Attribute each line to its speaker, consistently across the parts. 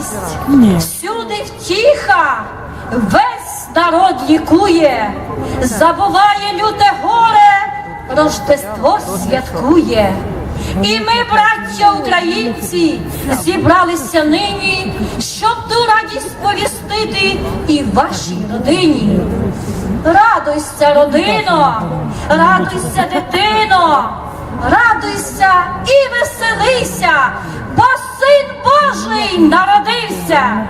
Speaker 1: радість, всюди втіха, весь народ лікує, забуває люте горе, Рождество святкує. І ми, браття українці, зібралися нині, щоб ту радість повістити і вашій родині. Радуйся, родино, радуйся, дитино, радуйся і веселися, Божий народився.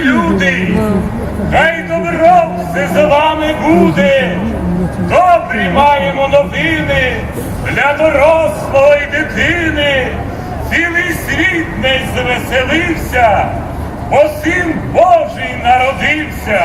Speaker 2: Люди! Хай добро все з вами буде! Добрі маємо новини для дорослого і дитини. Цілий світ не звеселився, бо син Божий народився.